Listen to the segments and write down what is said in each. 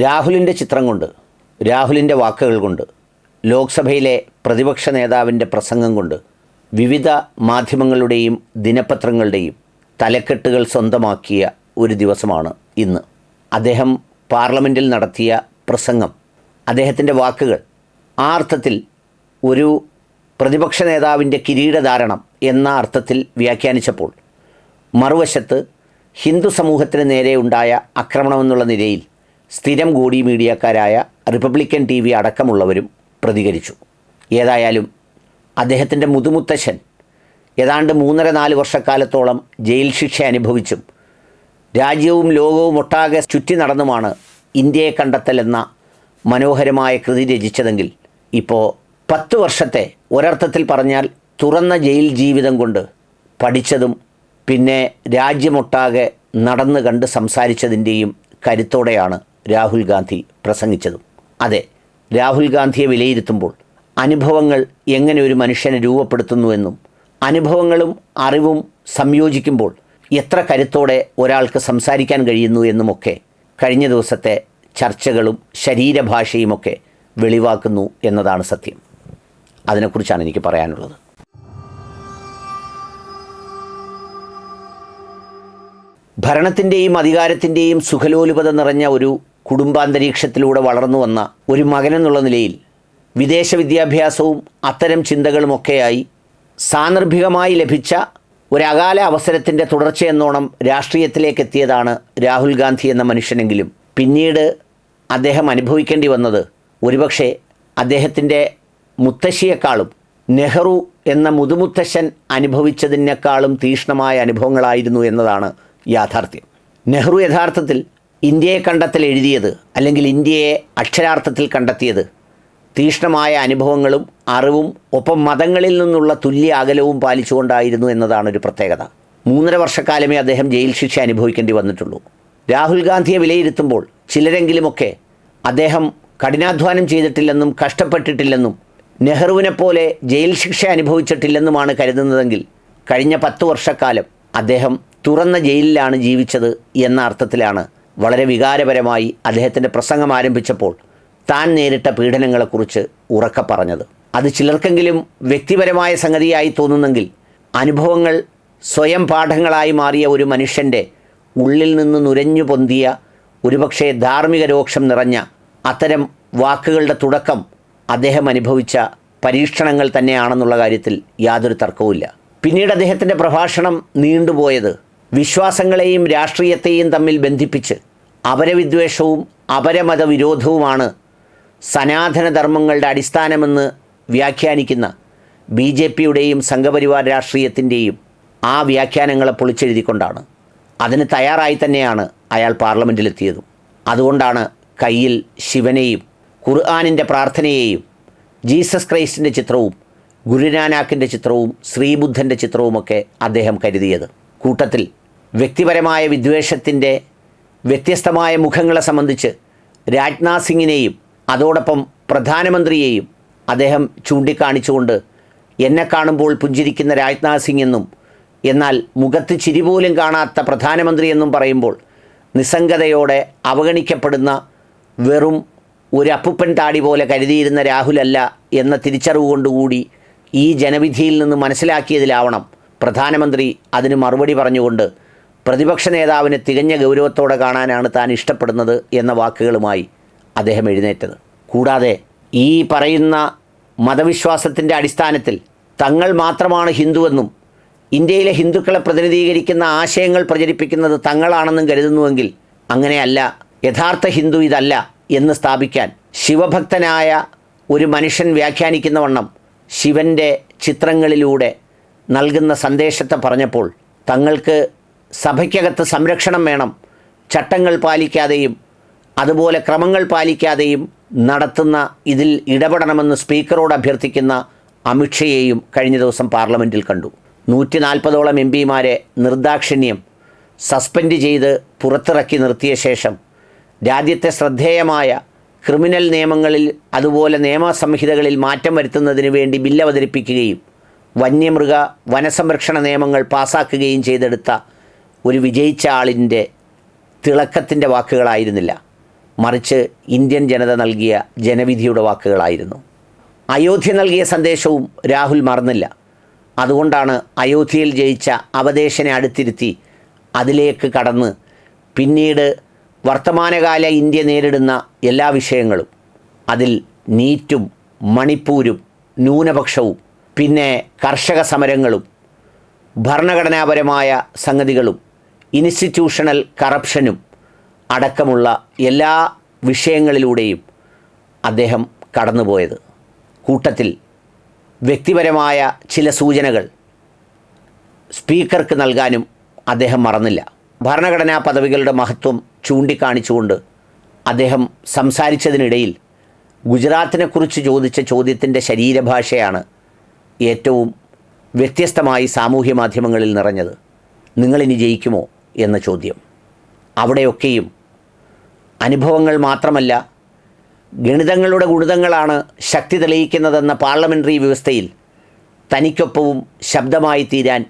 രാഹുലിന്റെ ചിത്രം കൊണ്ട് രാഹുലിന്റെ വാക്കുകൾ കൊണ്ട് ലോക്സഭയിലെ പ്രതിപക്ഷ നേതാവിന്റെ പ്രസംഗം കൊണ്ട് വിവിധ മാധ്യമങ്ങളുടെയും ദിനപത്രങ്ങളുടെയും തലക്കെട്ടുകൾ സ്വന്തമാക്കിയ ഒരു ദിവസമാണ് ഇന്ന്. അദ്ദേഹം പാർലമെന്റിൽ നടത്തിയ പ്രസംഗം അദ്ദേഹത്തിന്റെ വാക്കുകൾ ആ അർത്ഥത്തിൽ ഒരു പ്രതിപക്ഷ നേതാവിന്റെ കിരീടധാരണം എന്ന അർത്ഥത്തിൽ വ്യാഖ്യാനിച്ചപ്പോൾ മറുവശത്ത് ഹിന്ദു സമൂഹത്തിന് നേരെ ഉണ്ടായ ആക്രമണമെന്നുള്ള നിലയിൽ സ്ഥിരം ഗോഡി മീഡിയക്കാരായ റിപ്പബ്ലിക്കൻ ടി വി അടക്കമുള്ളവരും പ്രതികരിച്ചു. ഏതായാലും അദ്ദേഹത്തിന്റെ മുതുമുത്തശ്ശൻ ഏതാണ്ട് മൂന്നര നാല് വർഷക്കാലത്തോളം ജയിൽ ശിക്ഷ അനുഭവിച്ചും രാജ്യവും ലോകവും ഒട്ടാകെ ചുറ്റി നടന്നുമാണ് ഇന്ത്യയെ കണ്ടെത്തൽ എന്ന മനോഹരമായ കൃതി രചിച്ചതെങ്കിൽ ഇപ്പോൾ പത്ത് വർഷത്തെ ഒരർത്ഥത്തിൽ പറഞ്ഞാൽ തുറന്ന ജയിൽ ജീവിതം കൊണ്ട് പഠിച്ചതും പിന്നെ രാജ്യമൊട്ടാകെ നടന്നു കണ്ട് സംസാരിച്ചതിന്റെയും കരുത്തോടെയാണ് രാഹുൽ ഗാന്ധി പ്രസംഗിച്ചതും. അതെ രാഹുൽ ഗാന്ധിയെ വിലയിരുത്തുമ്പോൾ അനുഭവങ്ങൾ എങ്ങനെ ഒരു മനുഷ്യനെ രൂപപ്പെടുത്തുന്നുവെന്നും അനുഭവങ്ങളും അറിവും സംയോജിക്കുമ്പോൾ എത്ര കരുത്തോടെ ഒരാൾക്ക് സംസാരിക്കാൻ കഴിയുന്നു എന്നുമൊക്കെ കഴിഞ്ഞ ദിവസത്തെ ചർച്ചകളും ശരീരഭാഷയുമൊക്കെ വെളിവാക്കുന്നു എന്നതാണ് സത്യം. അതിനെക്കുറിച്ചാണ് എനിക്ക് പറയാനുള്ളത്. ഭരണത്തിന്റെയും അധികാരത്തിന്റെയും സുഖലോലുപത നിറഞ്ഞ ഒരു കുടുംബാന്തരീക്ഷത്തിലൂടെ വളർന്നു വന്ന ഒരു മകനെന്നുള്ള നിലയിൽ വിദേശ വിദ്യാഭ്യാസവും അത്തരം ചിന്തകളുമൊക്കെയായി സാന്ദർഭികമായി ലഭിച്ച ഒരകാല അവസരത്തിന്റെ തുടർച്ചയെന്നോണം രാഷ്ട്രീയത്തിലേക്ക് എത്തിയതാണ് രാഹുൽ ഗാന്ധി എന്ന മനുഷ്യനെങ്കിലും. പിന്നീട് അദ്ദേഹം അനുഭവിക്കേണ്ടി വന്നത് ഒരുപക്ഷെ അദ്ദേഹത്തിന്റെ മുത്തശ്ശിയെക്കാളും നെഹ്റു എന്ന മുതുമുത്തശ്ശൻ അനുഭവിച്ചതിനേക്കാളും തീഷ്ണമായ അനുഭവങ്ങളായിരുന്നു എന്നതാണ് യാഥാർത്ഥ്യം. നെഹ്റു യഥാർത്ഥത്തിൽ ഇന്ത്യയെ കണ്ടെത്തൽ എഴുതിയത് അല്ലെങ്കിൽ ഇന്ത്യയെ അക്ഷരാർത്ഥത്തിൽ കണ്ടെത്തിയത് തീഷ്ണമായ അനുഭവങ്ങളും അറിവും ഒപ്പം മതങ്ങളിൽ നിന്നുള്ള തുല്യ അകലവും പാലിച്ചുകൊണ്ടായിരുന്നു എന്നതാണ് ഒരു പ്രത്യേകത. മൂന്നര വർഷക്കാലമേ അദ്ദേഹം ജയിൽ ശിക്ഷ അനുഭവിക്കേണ്ടി വന്നിട്ടുള്ളൂ. രാഹുൽ ഗാന്ധിയെ വിലയിരുത്തുമ്പോൾ ചിലരെങ്കിലുമൊക്കെ അദ്ദേഹം കഠിനാധ്വാനം ചെയ്തിട്ടില്ലെന്നും കഷ്ടപ്പെട്ടിട്ടില്ലെന്നും നെഹ്റുവിനെ പോലെ ജയിൽ ശിക്ഷ അനുഭവിച്ചിട്ടില്ലെന്നുമാണ് കരുതുന്നതെങ്കിൽ കഴിഞ്ഞ പത്തു വർഷക്കാലം അദ്ദേഹം തുറന്ന ജയിലിലാണ് ജീവിച്ചത് എന്ന അർത്ഥത്തിലാണ് വളരെ വികാരപരമായി അദ്ദേഹത്തിന്റെ പ്രസംഗം ആരംഭിച്ചപ്പോൾ താൻ നേരിട്ട പീഡനങ്ങളെക്കുറിച്ച് ഉറക്കെ പറഞ്ഞത്. അത് ചിലർക്കെങ്കിലും വ്യക്തിപരമായ സംഗതിയായി തോന്നുന്നെങ്കിൽ അനുഭവങ്ങൾ സ്വയം പാഠങ്ങളായി മാറിയ ഒരു മനുഷ്യന്റെ ഉള്ളിൽ നിന്ന് നുരഞ്ഞു പൊന്തിയ ഒരുപക്ഷെ ധാർമ്മിക രോക്ഷം നിറഞ്ഞ അത്തരം വാക്കുകളുടെ തുടക്കം അദ്ദേഹം അനുഭവിച്ച പരീക്ഷണങ്ങൾ തന്നെയാണെന്നുള്ള കാര്യത്തിൽ യാതൊരു തർക്കവുമില്ല. പിന്നീട് അദ്ദേഹത്തിന്റെ പ്രഭാഷണം നീണ്ടുപോയത് വിശ്വാസങ്ങളെയും രാഷ്ട്രീയത്തെയും തമ്മിൽ ബന്ധിപ്പിച്ച് അപരവിദ്വേഷവും അപരമതവിരോധവുമാണ് സനാതനധർമ്മങ്ങളുടെ സനാതന ധർമ്മങ്ങളുടെ അടിസ്ഥാനമെന്ന് വ്യാഖ്യാനിക്കുന്ന ബി ജെ പിയുടെയും സംഘപരിവാർ രാഷ്ട്രീയത്തിന്റെയും ആ വ്യാഖ്യാനങ്ങളെ പൊളിച്ചെഴുതിക്കൊണ്ടാണ്. അതിന് തയ്യാറായി തന്നെയാണ് അയാൾ പാർലമെന്റിലെത്തിയതും. അതുകൊണ്ടാണ് കയ്യിൽ ശിവനെയും ഖുർആാനിന്റെ പ്രാർത്ഥനയെയും ജീസസ് ക്രൈസ്റ്റിന്റെ ചിത്രവും ഗുരുനാനാക്കിന്റെ ചിത്രവും ശ്രീബുദ്ധന്റെ ചിത്രവുമൊക്കെ അദ്ദേഹം കരുതിയത്. കൂട്ടത്തിൽ വ്യക്തിപരമായ വിദ്വേഷത്തിന്റെ വ്യത്യസ്തമായ മുഖങ്ങളെ സംബന്ധിച്ച് രാജ്നാഥ് സിംഗിനെയും അതോടൊപ്പം പ്രധാനമന്ത്രിയെയും അദ്ദേഹം ചൂണ്ടിക്കാണിച്ചുകൊണ്ട് എന്നെ കാണുമ്പോൾ പുഞ്ചിരിക്കുന്ന രാജ്നാഥ് സിംഗ് എന്നും എന്നാൽ മുഖത്ത് ചിരി പോലും കാണാത്ത പ്രധാനമന്ത്രി എന്നും പറയുമ്പോൾ നിസ്സംഗതയോടെ അവഗണിക്കപ്പെടുന്ന വെറും ഒരു അപ്പുപ്പൻ താടി പോലെ കരുതിയിരുന്ന രാഹുലല്ല എന്ന തിരിച്ചറിവ് കൊണ്ടുകൂടി ഈ ജനവിധിയിൽ നിന്ന് മനസ്സിലാക്കിയതിലാവണം പ്രധാനമന്ത്രി അതിന് മറുപടി പറഞ്ഞുകൊണ്ട് പ്രതിപക്ഷ നേതാവിനെ തികഞ്ഞ ഗൗരവത്തോടെ കാണാനാണ് താൻ ഇഷ്ടപ്പെടുന്നത് എന്ന വാക്കുകളുമായി അദ്ദേഹം എഴുന്നേറ്റത്. കൂടാതെ ഈ പറയുന്ന മതവിശ്വാസത്തിന്റെ അടിസ്ഥാനത്തിൽ തങ്ങൾ മാത്രമാണ് ഹിന്ദുവെന്നും ഇന്ത്യയിലെ ഹിന്ദുക്കളെ പ്രതിനിധീകരിക്കുന്ന ആശയങ്ങൾ പ്രചരിപ്പിക്കുന്നത് തങ്ങളാണെന്നും കരുതുന്നുവെങ്കിൽ അങ്ങനെയല്ല യഥാർത്ഥ ഹിന്ദു ഇതല്ല എന്ന് സ്ഥാപിക്കാൻ ശിവഭക്തനായ ഒരു മനുഷ്യൻ വ്യാഖ്യാനിക്കുന്ന വണ്ണം ശിവന്റെ ചിത്രങ്ങളിലൂടെ നൽകുന്ന സന്ദേശത്തെ പറഞ്ഞപ്പോൾ തങ്ങൾക്ക് സഭയ്ക്കകത്ത് സംരക്ഷണം വേണം. ചട്ടങ്ങൾ പാലിക്കാതെയും അതുപോലെ ക്രമങ്ങൾ പാലിക്കാതെയും നടത്തുന്ന ഇതിൽ ഇടപെടണമെന്ന് സ്പീക്കറോട് അഭ്യർത്ഥിക്കുന്ന അമിത്ഷയെയും കഴിഞ്ഞ ദിവസം പാർലമെന്റിൽ കണ്ടു. നൂറ്റി നാൽപ്പതോളം എം പിമാരെ നിർദാക്ഷിണ്യം സസ്പെൻഡ് ചെയ്ത് പുറത്തിറക്കി നിർത്തിയ ശേഷം രാജ്യത്തെ ശ്രദ്ധേയമായ ക്രിമിനൽ നിയമങ്ങളിൽ അതുപോലെ നിയമസംഹിതകളിൽ മാറ്റം വരുത്തുന്നതിന് വേണ്ടി ബില്ല് അവതരിപ്പിക്കുകയും വന്യമൃഗ വനസംരക്ഷണ നിയമങ്ങൾ പാസാക്കുകയും ചെയ്തെടുത്ത ഒരു വിജയിച്ച ആളിന്റെ തിളക്കത്തിന്റെ വാക്കുകളായിരുന്നില്ല. മറിച്ച് ഇന്ത്യൻ ജനത നൽകിയ ജനവിധിയുടെ വാക്കുകളായിരുന്നു. അയോധ്യ നൽകിയ സന്ദേശവും രാഹുൽ മറന്നില്ല. അതുകൊണ്ടാണ് അയോധ്യയിൽ ജയിച്ച അവദേശനെ അടുത്തിരുത്തി അതിലേക്ക് കടന്ന് പിന്നീട് വർത്തമാനകാല ഇന്ത്യ നേരിടുന്ന എല്ലാ വിഷയങ്ങളും അതിൽ നീറ്റും മണിപ്പൂരും ന്യൂനപക്ഷവും പിന്നെ കർഷക സമരങ്ങളും ഭരണഘടനാപരമായ സംഗതികളും ഇൻസ്റ്റിറ്റ്യൂഷണൽ കറപ്ഷനും അടക്കമുള്ള എല്ലാ വിഷയങ്ങളിലൂടെയും അദ്ദേഹം കടന്നുപോയത്. കൂട്ടത്തിൽ വ്യക്തിപരമായ ചില സൂചനകൾ സ്പീക്കർക്ക് നൽകാനും അദ്ദേഹം മറന്നില്ല. ഭരണഘടനാ പദവികളുടെ മഹത്വം ചൂണ്ടിക്കാണിച്ചുകൊണ്ട് അദ്ദേഹം സംസാരിച്ചതിനിടയിൽ ഗുജറാത്തിനെക്കുറിച്ച് ചോദിച്ച ചോദ്യത്തിന്റെ ശരീരഭാഷയാണ് ഏറ്റവും വ്യത്യസ്തമായി സാമൂഹ്യ മാധ്യമങ്ങളിൽ നിറഞ്ഞത്. നിങ്ങളിനി ജയിക്കുമോ? എന്ന ചോദ്യം. അവിടെയൊക്കെയും അനുഭവങ്ങൾ മാത്രമല്ല ഗണിതങ്ങളുടെ ഗുണിതങ്ങളാണ് ശക്തി തെളിയിക്കുന്നതെന്ന പാർലമെന്ററി വ്യവസ്ഥയിൽ തനിക്കൊപ്പവും ശബ്ദമായി തീരാൻ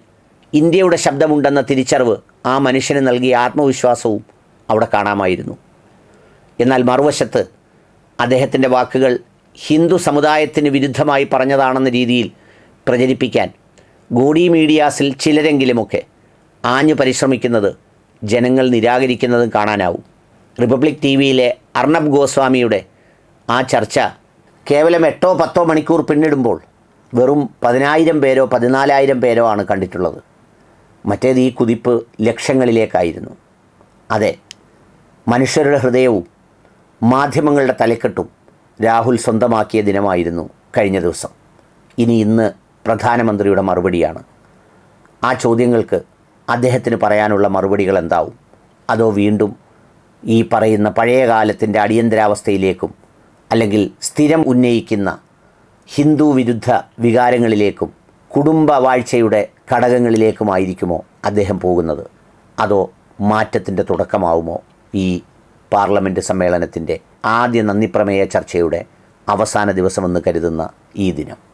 ഇന്ത്യയുടെ ശബ്ദമുണ്ടെന്ന തിരിച്ചറിവ് ആ മനുഷ്യന് നൽകിയ ആത്മവിശ്വാസവും അവിടെ കാണാമായിരുന്നു. എന്നാൽ മറുവശത്ത് അദ്ദേഹത്തിന്റെ വാക്കുകൾ ഹിന്ദു സമുദായത്തിന് വിരുദ്ധമായി പറഞ്ഞതാണെന്ന രീതിയിൽ പ്രചരിപ്പിക്കാൻ ഗോഡി മീഡിയാസിൽ ചിലരെങ്കിലുമൊക്കെ ആഞ്ഞു പരിശ്രമിക്കുന്നത് ജനങ്ങൾ നിരാകരിക്കുന്നതും കാണാനാവും. റിപ്പബ്ലിക് ടി വിയിലെ അർണബ് ഗോസ്വാമിയുടെ ആ ചർച്ച കേവലം എട്ടോ പത്തോ മണിക്കൂർ പിന്നിടുമ്പോൾ വെറും പതിനായിരം പേരോ പതിനാലായിരം പേരോ ആണ് കണ്ടിട്ടുള്ളത്. മറ്റേത് ഈ കുതിപ്പ് ലക്ഷങ്ങളിലേക്കായിരുന്നു. അതെ മനുഷ്യരുടെ ഹൃദയവും മാധ്യമങ്ങളുടെ തലക്കെട്ടും രാഹുൽ സ്വന്തമാക്കിയ ദിനമായിരുന്നു കഴിഞ്ഞ ദിവസം. ഇനി ഇന്ന് പ്രധാനമന്ത്രിയുടെ മറുപടിയാണ്. ആ ചോദ്യങ്ങൾക്ക് അദ്ദേഹത്തിന് പറയാനുള്ള മറുപടികൾ എന്താവും? അതോ വീണ്ടും ഈ പറയുന്ന പഴയ കാലത്തിന്റെ അടിയന്തരാവസ്ഥയിലേക്കും അല്ലെങ്കിൽ സ്ഥിരം ഉന്നയിക്കുന്ന ഹിന്ദു വിരുദ്ധ വികാരങ്ങളിലേക്കും കുടുംബ വാഴ്ചയുടെ ഘടകങ്ങളിലേക്കുമായിരിക്കുമോ അദ്ദേഹം പോകുന്നത്? അതോ മാറ്റത്തിന്റെ തുടക്കമാവുമോ ഈ പാർലമെന്റ് സമ്മേളനത്തിന്റെ ആദ്യ നന്ദിപ്രമേയ ചർച്ചയുടെ അവസാന ദിവസമെന്ന് കരുതുന്ന ഈ ദിനം?